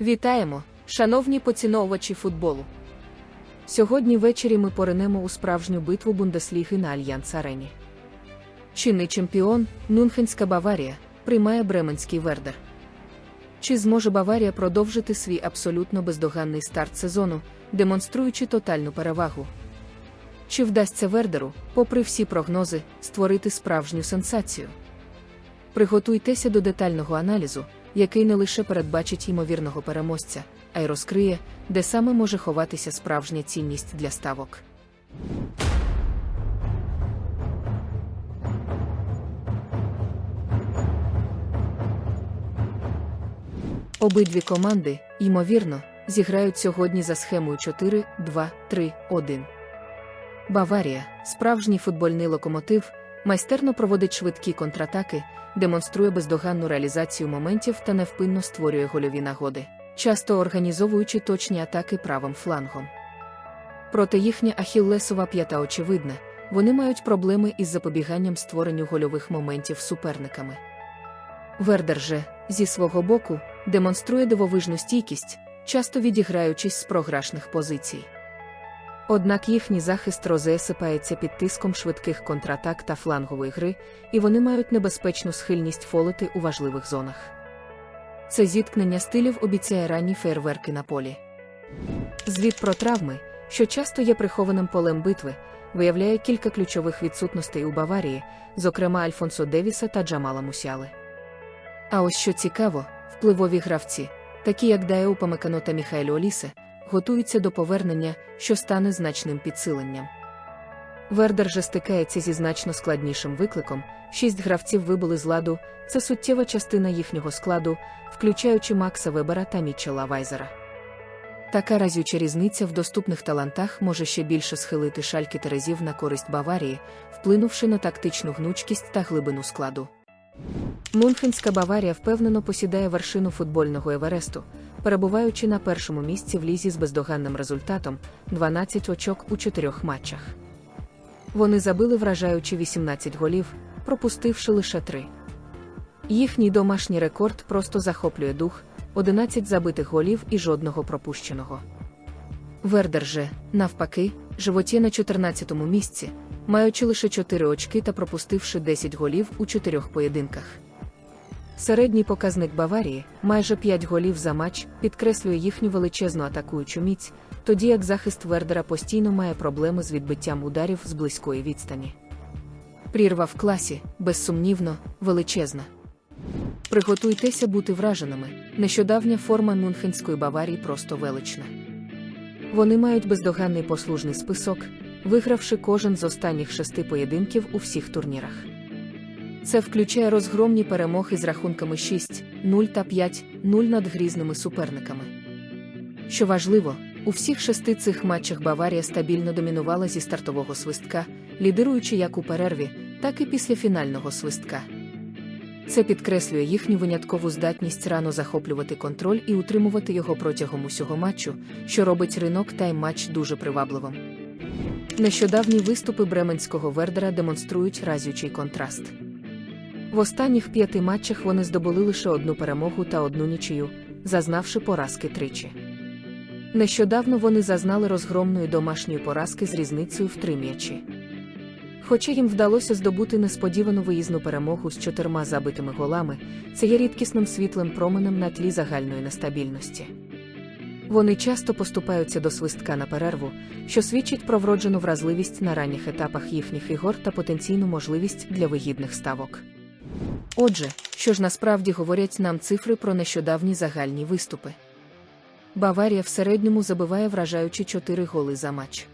Вітаємо, шановні поціновувачі футболу. Сьогодні ввечері ми поринемо у справжню битву Бундесліги на Альянс Арені. Чинний чемпіон Мюнхенська Баварія приймає Бременський Вердер. Чи зможе Баварія продовжити свій абсолютно бездоганний старт сезону, демонструючи тотальну перевагу? Чи вдасться Вердеру, попри всі прогнози, створити справжню сенсацію? Приготуйтеся до детального аналізу, який не лише передбачить ймовірного переможця, а й розкриє, де саме може ховатися справжня цінність для ставок. Обидві команди, ймовірно, зіграють сьогодні за схемою 4-2-3-1. Баварія, справжній футбольний локомотив, майстерно проводить швидкі контратаки, демонструє бездоганну реалізацію моментів та невпинно створює гольові нагоди, часто організовуючи точні атаки правим флангом. Проте їхня ахіллесова п'ята очевидна, вони мають проблеми із запобіганням створенню гольових моментів суперниками. Вердер же, зі свого боку, демонструє дивовижну стійкість, часто відіграючись з програшних позицій. Однак їхній захист розесипається під тиском швидких контратак та флангової гри, і вони мають небезпечну схильність фолити у важливих зонах. Це зіткнення стилів обіцяє ранні фейерверки на полі. Звіт про травми, що часто є прихованим полем битви, виявляє кілька ключових відсутностей у Баварії, зокрема Альфонсо Девіса та Джамала Мусяли. А ось що цікаво, впливові гравці, такі як Дайо Памекано та Міхайло Олісе, готуються до повернення, що стане значним підсиленням. Вердер же стикається зі значно складнішим викликом: шість гравців вибули з ладу, це суттєва частина їхнього складу, включаючи Макса Вебера та Мітчела Вайзера. Така разюча різниця в доступних талантах може ще більше схилити шальки Терезів на користь Баварії, вплинувши на тактичну гнучкість та глибину складу. Мюнхенська Баварія впевнено посідає вершину футбольного Евересту, перебуваючи на першому місці в лізі з бездоганним результатом 12 очок у чотирьох матчах. Вони забили вражаючи 18 голів, пропустивши лише 3. Їхній домашній рекорд просто захоплює дух 11 забитих голів і жодного пропущеного. Вердер же, навпаки, животі на 14-му місці, маючи лише 4 очки та пропустивши 10 голів у чотирьох поєдинках. Середній показник Баварії, майже 5 голів за матч, підкреслює їхню величезну атакуючу міць, тоді як захист Вердера постійно має проблеми з відбиттям ударів з близької відстані. Прірва в класі, безсумнівно, величезна. Приготуйтеся бути враженими, нещодавня форма Мюнхенської Баварії просто велична. Вони мають бездоганний послужний список, вигравши кожен з останніх шести поєдинків у всіх турнірах. Це включає розгромні перемоги з рахунками 6-0 та 5-0 над грізними суперниками. Що важливо, у всіх шести цих матчах Баварія стабільно домінувала зі стартового свистка, лідируючи як у перерві, так і після фінального свистка. Це підкреслює їхню виняткову здатність рано захоплювати контроль і утримувати його протягом усього матчу, що робить ринок тайм-матч дуже привабливим. Нещодавні виступи Бременського Вердера демонструють разючий контраст. В останніх п'яти матчах вони здобули лише одну перемогу та одну нічию, зазнавши поразки тричі. Нещодавно вони зазнали розгромної домашньої поразки з різницею в три м'ячі. Хоча їм вдалося здобути несподівану виїзну перемогу з чотирма забитими голами, це є рідкісним світлим променем на тлі загальної нестабільності. Вони часто поступаються до свистка на перерву, що свідчить про вроджену вразливість на ранніх етапах їхніх ігор та потенційну можливість для вигідних ставок. Отже, що ж насправді говорять нам цифри про нещодавні загальні виступи. Баварія в середньому забиває вражаючи 4 голи за матч.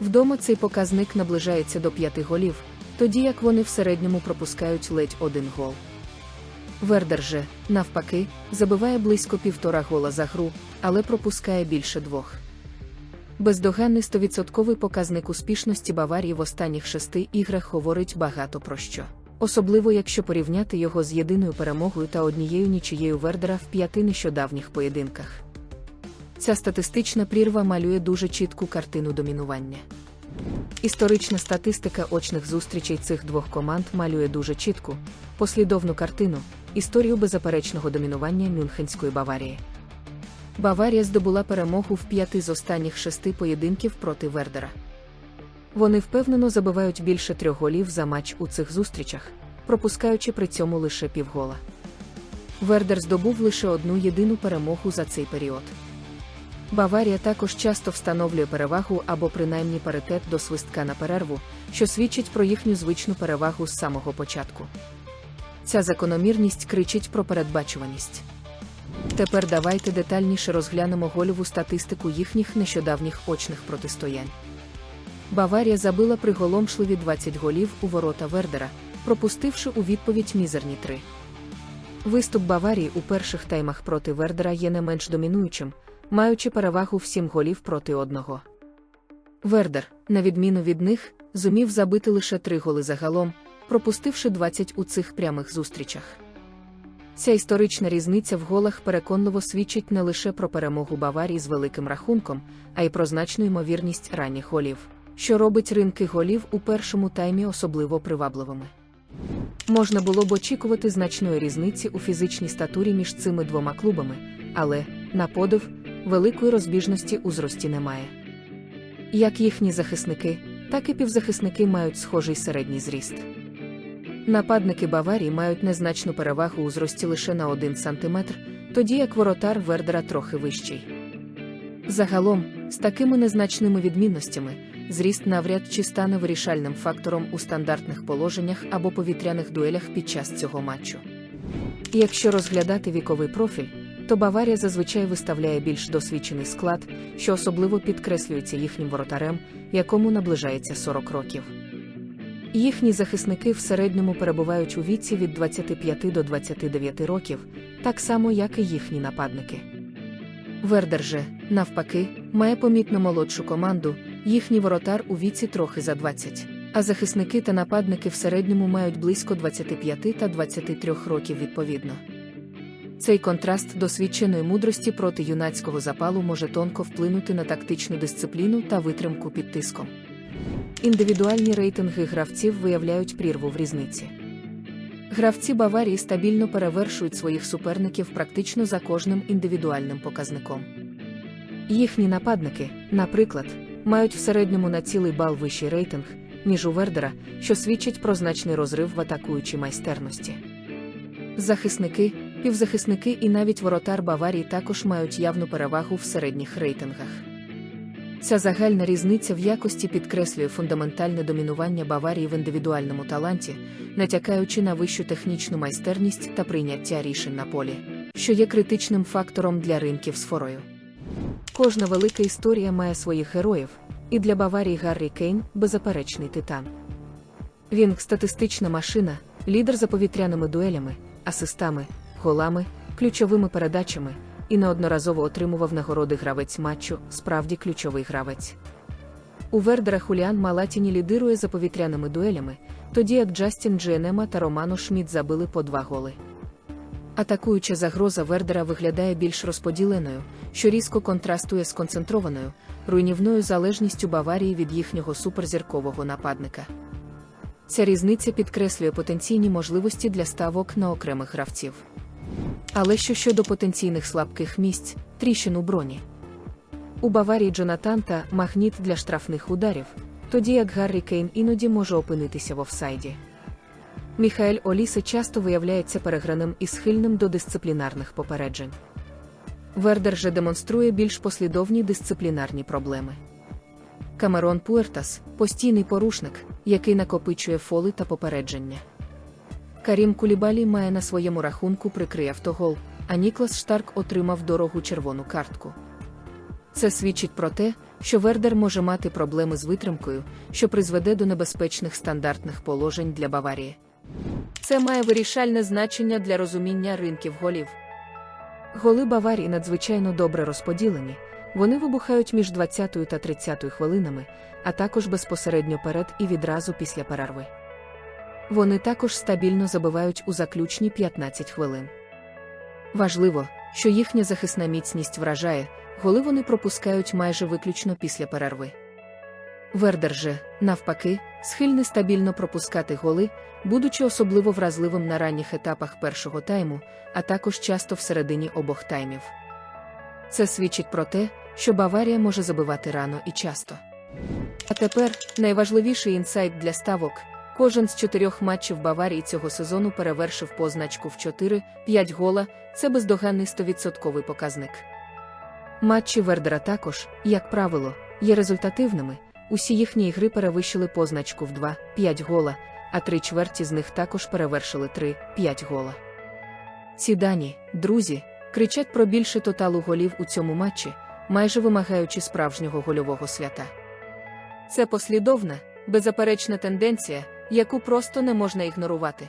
Вдома цей показник наближається до 5 голів, тоді як вони в середньому пропускають ледь один гол. Вердер же, навпаки, забиває близько півтора гола за гру, але пропускає більше двох. Бездоганний 100% показник успішності Баварії в останніх шести іграх говорить багато про що. Особливо якщо порівняти його з єдиною перемогою та однією нічиєю Вердера в п'яти нещодавніх поєдинках. Ця статистична прірва малює дуже чітку картину домінування. Історична статистика очних зустрічей цих двох команд малює дуже чітку, послідовну картину, історію беззаперечного домінування Мюнхенської Баварії. Баварія здобула перемогу в п'яти з останніх шести поєдинків проти Вердера. Вони впевнено забивають більше трьох голів за матч у цих зустрічах, пропускаючи при цьому лише півгола. Вердер здобув лише одну єдину перемогу за цей період. Баварія також часто встановлює перевагу або принаймні паритет до свистка на перерву, що свідчить про їхню звичну перевагу з самого початку. Ця закономірність кричить про передбачуваність. Тепер давайте детальніше розглянемо гольову статистику їхніх нещодавніх очних протистоянь. Баварія забила приголомшливі 20 голів у ворота Вердера, пропустивши у відповідь мізерні 3. Виступ Баварії у перших таймах проти Вердера є не менш домінуючим, маючи перевагу в 7 голів проти одного. Вердер, на відміну від них, зумів забити лише 3 голи загалом, пропустивши 20 у цих прямих зустрічах. Ця історична різниця в голах переконливо свідчить не лише про перемогу Баварії з великим рахунком, а й про значну ймовірність ранніх голів, що робить ринки голів у першому таймі особливо привабливими. Можна було б очікувати значної різниці у фізичній статурі між цими двома клубами, але, на подив, великої розбіжності у зрості немає. Як їхні захисники, так і півзахисники мають схожий середній зріст. Нападники Баварії мають незначну перевагу у зрості лише на 1 см, тоді як воротар Вердера трохи вищий. Загалом, з такими незначними відмінностями, зріст навряд чи стане вирішальним фактором у стандартних положеннях або повітряних дуелях під час цього матчу. Якщо розглядати віковий профіль, то Баварія зазвичай виставляє більш досвідчений склад, що особливо підкреслюється їхнім воротарем, якому наближається 40 років. Їхні захисники в середньому перебувають у віці від 25 до 29 років, так само, як і їхні нападники. Вердер же, навпаки, має помітно молодшу команду, їхній воротар у віці трохи за 20, а захисники та нападники в середньому мають близько 25 та 23 років відповідно. Цей контраст досвідченої мудрості проти юнацького запалу може тонко вплинути на тактичну дисципліну та витримку під тиском. Індивідуальні рейтинги гравців виявляють прірву в різниці. Гравці Баварії стабільно перевершують своїх суперників практично за кожним індивідуальним показником. Їхні нападники, наприклад, мають в середньому на цілий бал вищий рейтинг, ніж у Вердера, що свідчить про значний розрив в атакуючій майстерності. Захисники, півзахисники і навіть воротар Баварії також мають явну перевагу в середніх рейтингах. Ця загальна різниця в якості підкреслює фундаментальне домінування Баварії в індивідуальному таланті, натякаючи на вищу технічну майстерність та прийняття рішень на полі, що є критичним фактором для ринків з форою. Кожна велика історія має своїх героїв, і для Баварії Гаррі Кейн беззаперечний титан. Він статистична машина, лідер за повітряними дуелями, асистами, голами, ключовими передачами і неодноразово отримував нагороди гравець матчу, справді ключовий гравець. У Вердера Хуліан Малатіні лідирує за повітряними дуелями, тоді як Джастін Дженема та Романо Шмідт забили по два голи. Атакуюча загроза Вердера виглядає більш розподіленою, що різко контрастує з концентрованою, руйнівною залежністю Баварії від їхнього суперзіркового нападника. Ця різниця підкреслює потенційні можливості для ставок на окремих гравців. Але що щодо потенційних слабких місць, тріщин у броні. У Баварії Джонатан та магніт для штрафних ударів, тоді як Гаррі Кейн іноді може опинитися в офсайді. Міхаель Олісе часто виявляється переграним і схильним до дисциплінарних попереджень. Вердер же демонструє більш послідовні дисциплінарні проблеми. Камерон Пуертас постійний порушник, який накопичує фоли та попередження. Карім Кулібалі має на своєму рахунку прикрий автогол, а Ніклас Штарк отримав дорогу червону картку. Це свідчить про те, що Вердер може мати проблеми з витримкою, що призведе до небезпечних стандартних положень для Баварії. Це має вирішальне значення для розуміння ринків голів. Голи Баварії надзвичайно добре розподілені, вони вибухають між 20 та 30 хвилинами, а також безпосередньо перед і відразу після перерви. Вони також стабільно забивають у заключні 15 хвилин. Важливо, що їхня захисна міцність вражає, голи вони пропускають майже виключно після перерви. Вердер же, навпаки, схильний стабільно пропускати голи, будучи особливо вразливим на ранніх етапах першого тайму, а також часто всередині обох таймів. Це свідчить про те, що Баварія може забивати рано і часто. А тепер найважливіший інсайт для ставок. Кожен з чотирьох матчів Баварії цього сезону перевершив позначку в 4-5 гола, це бездоганний 100% показник. Матчі Вердера також, як правило, є результативними. Усі їхні ігри перевищили позначку в 2-5 гола, а три чверті з них також перевершили 3-5 гола. Ці дані, друзі, кричать про більше тоталу голів у цьому матчі, майже вимагаючи справжнього гольового свята. Це послідовна, беззаперечна тенденція, яку просто не можна ігнорувати.